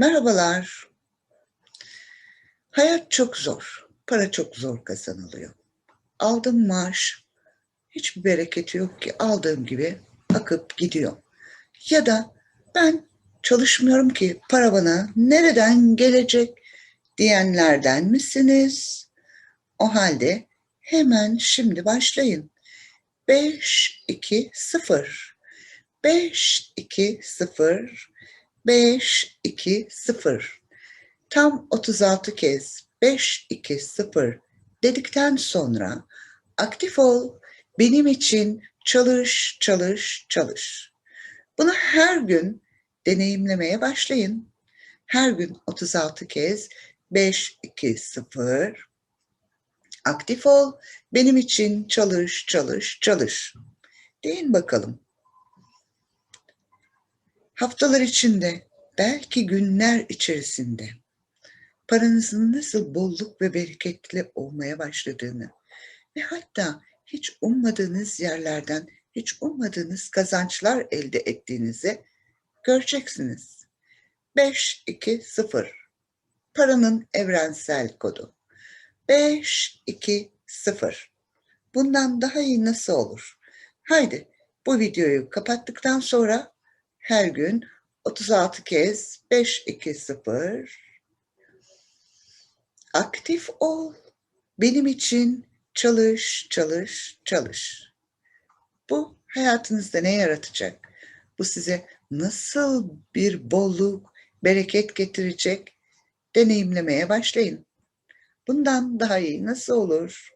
Merhabalar. Hayat çok zor. Para çok zor kazanılıyor. Aldığım maaş hiçbir bereketi yok ki aldığım gibi akıp gidiyor. Ya da ben çalışmıyorum ki para bana nereden gelecek diyenlerden misiniz? O halde hemen şimdi başlayın. 5 2 0 5 2 0 5 2 0 tam 36 kez 5 2 0 dedikten sonra aktif ol benim için çalış çalış çalış. Bunu her gün deneyimlemeye başlayın. Her gün 36 kez 5 2 0 aktif ol benim için çalış çalış çalış. Deyin bakalım. Haftalar içinde, belki günler içerisinde paranızın nasıl bolluk ve bereketli olmaya başladığını ve hatta hiç ummadığınız yerlerden hiç ummadığınız kazançlar elde ettiğinizi göreceksiniz. 5 2 0 Paranın evrensel kodu. 5 2 0 Bundan daha iyi nasıl olur? Haydi bu videoyu kapattıktan sonra her gün 36 kez 5 2 0 aktif ol. Benim için çalış, çalış, çalış. Bu hayatınızda ne yaratacak? Bu size nasıl bir bolluk, bereket getirecek? Deneyimlemeye başlayın. Bundan daha iyi nasıl olur?